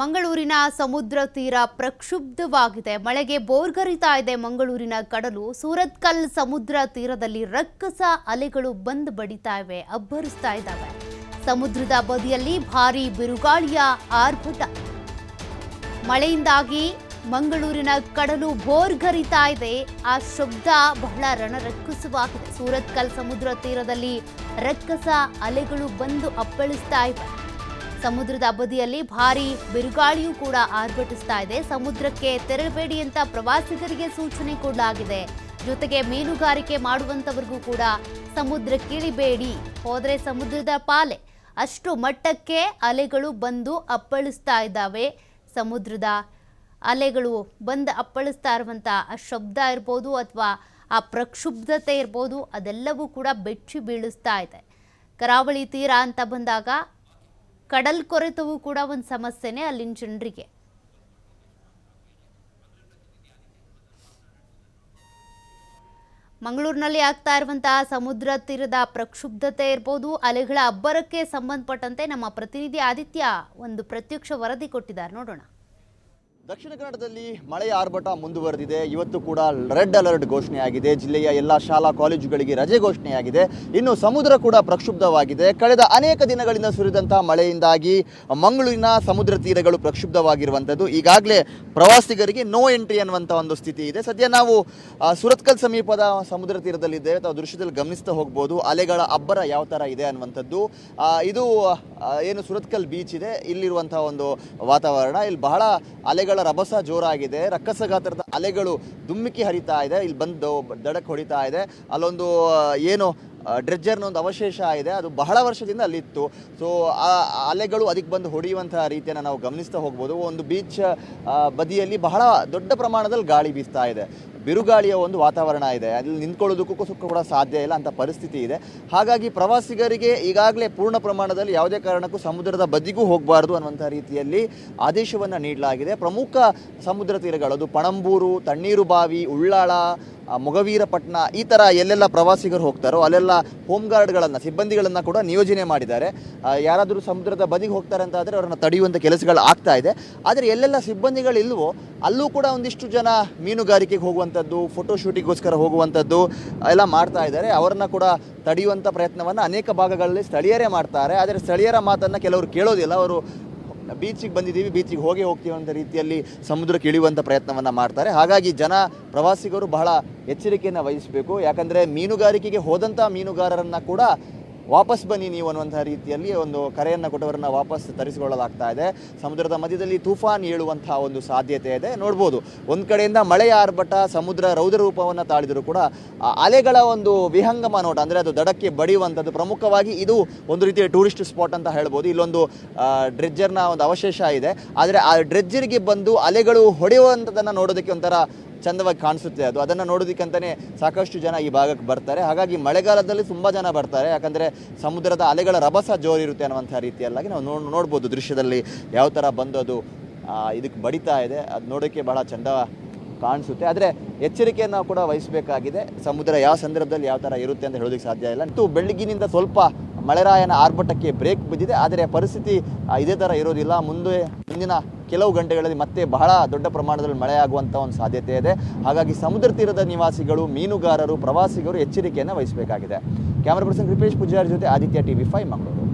ಮಂಗಳೂರಿನ ಸಮುದ್ರ ತೀರ ಪ್ರಕ್ಷುಬ್ಧವಾಗಿದೆ. ಮಳೆಗೆ ಬೋರ್ಗರಿತಾ ಇದೆ ಮಂಗಳೂರಿನ ಕಡಲು. ಸೂರತ್ಕಲ್ ಸಮುದ್ರ ತೀರದಲ್ಲಿ ರಕ್ಕಸ ಅಲೆಗಳು ಬಂದ್ ಬಡಿತಾ ಇವೆ, ಅಬ್ಬರಿಸ್ತಾ ಇದ್ದಾವೆ. ಸಮುದ್ರದ ಬದಿಯಲ್ಲಿ ಭಾರೀ ಬಿರುಗಾಳಿಯ ಆರ್ಭಟ. ಮಳೆಯಿಂದಾಗಿ ಮಂಗಳೂರಿನ ಕಡಲು ಬೋರ್ಗರಿತಾ ಇದೆ. ಆ ಶಬ್ದ ಬಹಳ ರಣರಕ್ಕಸವಾಗಿದೆ. ಸೂರತ್ಕಲ್ ಸಮುದ್ರ ತೀರದಲ್ಲಿ ರಕ್ಕಸ ಅಲೆಗಳು ಬಂದು ಅಪ್ಪಳಿಸ್ತಾ ಇವೆ. ಸಮುದ್ರದ ಬದಿಯಲ್ಲಿ ಭಾರಿ ಬಿರುಗಾಳಿಯೂ ಕೂಡ ಆರ್ಭಟಿಸ್ತಾ ಇದೆ. ಸಮುದ್ರಕ್ಕೆ ತೆರಳಬೇಡಿ ಅಂತ ಪ್ರವಾಸಿಗರಿಗೆ ಸೂಚನೆ ಕೊಡಲಾಗಿದೆ ಜೊತೆಗೆ ಮೀನುಗಾರಿಕೆ ಮಾಡುವಂತವರಿಗೂ ಕೂಡ ಸಮುದ್ರಕ್ಕಿಳಿಬೇಡಿ ಹೋದರೆ ಸಮುದ್ರದ ಪಾಲೆ. ಅಷ್ಟು ಮಟ್ಟಕ್ಕೆ ಅಲೆಗಳು ಬಂದು ಅಪ್ಪಳಿಸ್ತಾ ಇದ್ದಾವೆ. ಸಮುದ್ರದ ಅಲೆಗಳು ಬಂದು ಅಪ್ಪಳಿಸ್ತಾ ಇರುವಂಥ ಆ ಶಬ್ದ ಇರ್ಬೋದು ಅಥವಾ ಆ ಪ್ರಕ್ಷುಬ್ಧತೆ ಇರ್ಬೋದು ಅದೆಲ್ಲವೂ ಕೂಡ ಬೆಚ್ಚಿ ಬೀಳಿಸ್ತಾ ಇದೆ. ಕರಾವಳಿ ತೀರ ಅಂತ ಬಂದಾಗ ಕಡಲ್ ಕೊರೆತವು ಕೂಡ ಒಂದು ಸಮಸ್ಯೆನೇ ಅಲ್ಲಿನ ಜನರಿಗೆ. ಮಂಗಳೂರಿನಲ್ಲಿ ಆಗ್ತಾ ಇರುವಂತಹ ಸಮುದ್ರ ತೀರದ ಪ್ರಕ್ಷುಬ್ಧತೆ ಇರ್ಬೋದು, ಅಲೆಗಳ ಅಬ್ಬರಕ್ಕೆ ಸಂಬಂಧಪಟ್ಟಂತೆ ನಮ್ಮ ಪ್ರತಿನಿಧಿ ಆದಿತ್ಯ ಒಂದು ಪ್ರತ್ಯಕ್ಷ ವರದಿ ಕೊಟ್ಟಿದ್ದಾರೆ. ನೋಡೋಣ. ದಕ್ಷಿಣ ಕನ್ನಡದಲ್ಲಿ ಮಳೆಯ ಆರ್ಭಟ ಮುಂದುವರೆದಿದೆ. ಇವತ್ತು ಕೂಡ ರೆಡ್ ಅಲರ್ಟ್ ಘೋಷಣೆಯಾಗಿದೆ. ಜಿಲ್ಲೆಯ ಎಲ್ಲ ಶಾಲಾ ಕಾಲೇಜುಗಳಿಗೆ ರಜೆ ಘೋಷಣೆಯಾಗಿದೆ. ಇನ್ನು ಸಮುದ್ರ ಕೂಡ ಪ್ರಕ್ಷುಬ್ಧವಾಗಿದೆ. ಕಳೆದ ಅನೇಕ ದಿನಗಳಿಂದ ಸುರಿದಂತಹ ಮಳೆಯಿಂದಾಗಿ ಮಂಗಳೂರಿನ ಸಮುದ್ರ ತೀರಗಳು ಪ್ರಕ್ಷುಬ್ಧವಾಗಿರುವಂಥದ್ದು ಈಗಾಗಲೇ ಪ್ರವಾಸಿಗರಿಗೆ ನೋ ಎಂಟ್ರಿ ಅನ್ನುವಂಥ ಒಂದು ಸ್ಥಿತಿ ಇದೆ. ಸದ್ಯ ನಾವು ಸುರತ್ಕಲ್ ಸಮೀಪದ ಸಮುದ್ರ ತೀರದಲ್ಲಿದ್ದೇವೆ. ಅಥವಾ ದೃಶ್ಯದಲ್ಲಿ ಗಮನಿಸ್ತಾ ಹೋಗ್ಬೋದು. ಅಲೆಗಳ ಅಬ್ಬರ ಯಾವ ಥರ ಇದೆ ಅನ್ನುವಂಥದ್ದು. ಇದು ಏನು ಸುರತ್ಕಲ್ ಬೀಚ್ ಇದೆ. ಇಲ್ಲಿರುವಂತಹ ಒಂದು ವಾತಾವರಣ. ಇಲ್ಲಿ ಬಹಳ ಅಲೆಗಳ ರಭಸ ಜೋರಾಗಿದೆ. ರಕ್ಕಸ ಗಾತ್ರದ ಅಲೆಗಳು ದುಮ್ಮಿಕ್ಕಿ ಹರಿತಾ ಇದೆ. ಇಲ್ಲಿ ಬಂದು ದಡಕ್ಕೆ ಹೊಡಿತಾ ಇದೆ. ಅಲ್ಲೊಂದು ಏನು ಡ್ರೆಜ್ಜರ್ನ ಒಂದು ಅವಶೇಷ ಇದೆ ಅದು ಬಹಳ ವರ್ಷದಿಂದ ಅಲ್ಲಿತ್ತು. ಸೊ ಆ ಅಲೆಗಳು ಅದಕ್ಕೆ ಬಂದು ಹೊಡೆಯುವಂತಹ ರೀತಿಯನ್ನು ನಾವು ಗಮನಿಸ್ತಾ ಹೋಗ್ಬೋದು. ಒಂದು ಬೀಚ್ ಬದಿಯಲ್ಲಿ ಬಹಳ ದೊಡ್ಡ ಪ್ರಮಾಣದಲ್ಲಿ ಗಾಳಿ ಬೀಸ್ತಾ ಇದೆ. ಬಿರುಗಾಳಿಯ ಒಂದು ವಾತಾವರಣ ಇದೆ. ಅಲ್ಲಿ ನಿಂತ್ಕೊಳ್ಳೋದಕ್ಕೂ ಸುಖ ಕೂಡ ಸಾಧ್ಯ ಇಲ್ಲ ಅಂತ ಪರಿಸ್ಥಿತಿ ಇದೆ. ಹಾಗಾಗಿ ಪ್ರವಾಸಿಗರಿಗೆ ಈಗಾಗಲೇ ಪೂರ್ಣ ಪ್ರಮಾಣದಲ್ಲಿ ಯಾವುದೇ ಕಾರಣಕ್ಕೂ ಸಮುದ್ರದ ಬದಿಗೂ ಹೋಗಬಾರ್ದು ಅನ್ನುವಂಥ ರೀತಿಯಲ್ಲಿ ಆದೇಶವನ್ನು ನೀಡಲಾಗಿದೆ. ಪ್ರಮುಖ ಸಮುದ್ರ ತೀರಗಳು ಅದು ಪಣಂಬೂರು ತಣ್ಣೀರುಬಾವಿ ಉಳ್ಳಾಳ ಆ, ಮೊಗವೀರಪಟ್ಟಣ ಈ ಥರ ಎಲ್ಲೆಲ್ಲ ಪ್ರವಾಸಿಗರು ಹೋಗ್ತಾರೋ, ಅಲ್ಲೆಲ್ಲ ಹೋಮ್ ಗಾರ್ಡ್ಗಳನ್ನು ಸಿಬ್ಬಂದಿಗಳನ್ನು ಕೂಡ ನಿಯೋಜನೆ ಮಾಡಿದ್ದಾರೆ. ಯಾರಾದರೂ ಸಮುದ್ರದ ಬದಿಗೆ ಹೋಗ್ತಾರೆ ಅಂತ ಆದರೆ ಅವರನ್ನು ತಡೆಯುವಂಥ ಕೆಲಸಗಳು ಆಗ್ತಾ ಇದೆ. ಆದರೆ ಎಲ್ಲೆಲ್ಲ ಸಿಬ್ಬಂದಿಗಳಿಲ್ವೋ ಅಲ್ಲೂ ಕೂಡ ಒಂದಿಷ್ಟು ಜನ ಮೀನುಗಾರಿಕೆಗೆ ಹೋಗುವಂಥದ್ದು ಫೋಟೋ ಶೂಟಿಗೋಸ್ಕರ ಹೋಗುವಂಥದ್ದು, ಎಲ್ಲ ಮಾಡ್ತಾ ಇದ್ದಾರೆ. ಅವರನ್ನು ಕೂಡ ತಡೆಯುವಂಥ ಪ್ರಯತ್ನವನ್ನು ಅನೇಕ ಭಾಗಗಳಲ್ಲಿ ಸ್ಥಳೀಯರೇ ಮಾಡ್ತಾರೆ. ಆದರೆ ಸ್ಥಳೀಯರ ಮಾತನ್ನು ಕೆಲವರು ಕೇಳೋದಿಲ್ಲ. ಅವರು ಬೀಚಿಗೆ ಬಂದಿದ್ದೀವಿ ಬೀಚಿಗೆ ಹೋಗಿ ಹೋಗ್ತೀವಿ ಅಂತ ರೀತಿಯಲ್ಲಿ ಸಮುದ್ರಕ್ಕೆ ಇಳಿಯುವಂಥ ಪ್ರಯತ್ನವನ್ನು ಮಾಡ್ತಾರೆ. ಹಾಗಾಗಿ ಜನ ಪ್ರವಾಸಿಗರು ಬಹಳ ಎಚ್ಚರಿಕೆಯನ್ನು ವಹಿಸಬೇಕು. ಯಾಕಂದರೆ ಮೀನುಗಾರಿಕೆಗೆ ಹೋದಂಥ ಮೀನುಗಾರರನ್ನು ಕೂಡ ವಾಪಸ್ ಬನ್ನಿ ನೀವು ಅನ್ನುವಂಥ ರೀತಿಯಲ್ಲಿ ಒಂದು ಕರೆಯನ್ನು ಕೊಟ್ಟವರನ್ನ ವಾಪಸ್ ತರಿಸಿಕೊಳ್ಳಲಾಗ್ತಾ ಇದೆ. ಸಮುದ್ರದ ಮಧ್ಯದಲ್ಲಿ ತೂಫಾನ್ ಏಳುವಂತಹ ಒಂದು ಸಾಧ್ಯತೆ ಇದೆ. ನೋಡ್ಬೋದು, ಒಂದು ಕಡೆಯಿಂದ ಮಳೆಯ ಆರ್ಭಟ, ಸಮುದ್ರ ರೌದ್ರ ರೂಪವನ್ನು ತಾಳಿದರೂ ಕೂಡ ಅಲೆಗಳ ಒಂದು ವಿಹಂಗಮ ನೋಟ, ಅಂದರೆ ಅದು ದಡಕ್ಕೆ ಬಡಿಯುವಂಥದ್ದು. ಪ್ರಮುಖವಾಗಿ ಇದು ಒಂದು ರೀತಿಯ ಟೂರಿಸ್ಟ್ ಸ್ಪಾಟ್ ಅಂತ ಹೇಳ್ಬೋದು. ಇಲ್ಲೊಂದು ಡ್ರೆಜ್ಜರ್ನ ಒಂದು ಅವಶೇಷ ಇದೆ. ಆದರೆ ಆ ಡ್ರೆಜ್ಜರಿಗೆ ಬಂದು ಅಲೆಗಳು ಹೊಡೆಯುವಂಥದ್ದನ್ನು ನೋಡೋದಕ್ಕೆ ಒಂಥರ ಚಂದವಾಗಿ ಕಾಣಿಸುತ್ತೆ ಅದು. ಅದನ್ನು ನೋಡೋದಕ್ಕಂತಲೇ ಸಾಕಷ್ಟು ಜನ ಈ ಭಾಗಕ್ಕೆ ಬರ್ತಾರೆ. ಹಾಗಾಗಿ ಮಳೆಗಾಲದಲ್ಲಿ ತುಂಬ ಜನ ಬರ್ತಾರೆ. ಯಾಕಂದರೆ ಸಮುದ್ರದ ಅಲೆಗಳ ರಭಸ ಜೋರಿರುತ್ತೆ ಅನ್ನುವಂಥ ರೀತಿಯಲ್ಲಾಗಿ ನಾವು ನೋಡ್, ನೋಡ್ಬೋದು ದೃಶ್ಯದಲ್ಲಿ ಯಾವ ಥರ ಬಂದು ಅದು ಇದಕ್ಕೆ ಬಡಿತಾ ಇದೆ. ಅದು ನೋಡೋಕ್ಕೆ ಬಹಳ ಚಂದ ಕಾಣಿಸುತ್ತೆ. ಆದರೆ ಎಚ್ಚರಿಕೆಯನ್ನು ಕೂಡ ವಹಿಸಬೇಕಾಗಿದೆ. ಸಮುದ್ರ ಯಾವ ಸಂದರ್ಭದಲ್ಲಿ ಯಾವ ಥರ ಇರುತ್ತೆ ಅಂತ ಹೇಳೋದಕ್ಕೆ ಸಾಧ್ಯ ಇಲ್ಲ. ಮತ್ತು ಬೆಳಗಿನಿಂದ ಸ್ವಲ್ಪ ಮಳೆರಾಯನ ಆರ್ಭಟಕ್ಕೆ ಬ್ರೇಕ್ ಬಿದ್ದಿದೆ, ಆದರೆ ಪರಿಸ್ಥಿತಿ ಇದೇ ಥರ ಇರೋದಿಲ್ಲ. ಮುಂದೆ, ಮುಂದಿನ ಕೆಲವು ಗಂಟೆಗಳಲ್ಲಿ ಮತ್ತೆ ಬಹಳ ದೊಡ್ಡ ಪ್ರಮಾಣದಲ್ಲಿ ಮಳೆಯಾಗುವಂಥ ಒಂದು ಸಾಧ್ಯತೆ ಇದೆ. ಹಾಗಾಗಿ ಸಮುದ್ರ ತೀರದ ನಿವಾಸಿಗಳು, ಮೀನುಗಾರರು, ಪ್ರವಾಸಿಗರು ಎಚ್ಚರಿಕೆಯನ್ನು ವಹಿಸಬೇಕಾಗಿದೆ. ಕ್ಯಾಮರಾ ಪರ್ಸನ್ ಕೃಪೇಶ್ ಪೂಜಾರಿ ಜೊತೆ ಆದಿತ್ಯ ಟಿವಿ ಫೈವ್, ಮಂಗಳೂರು.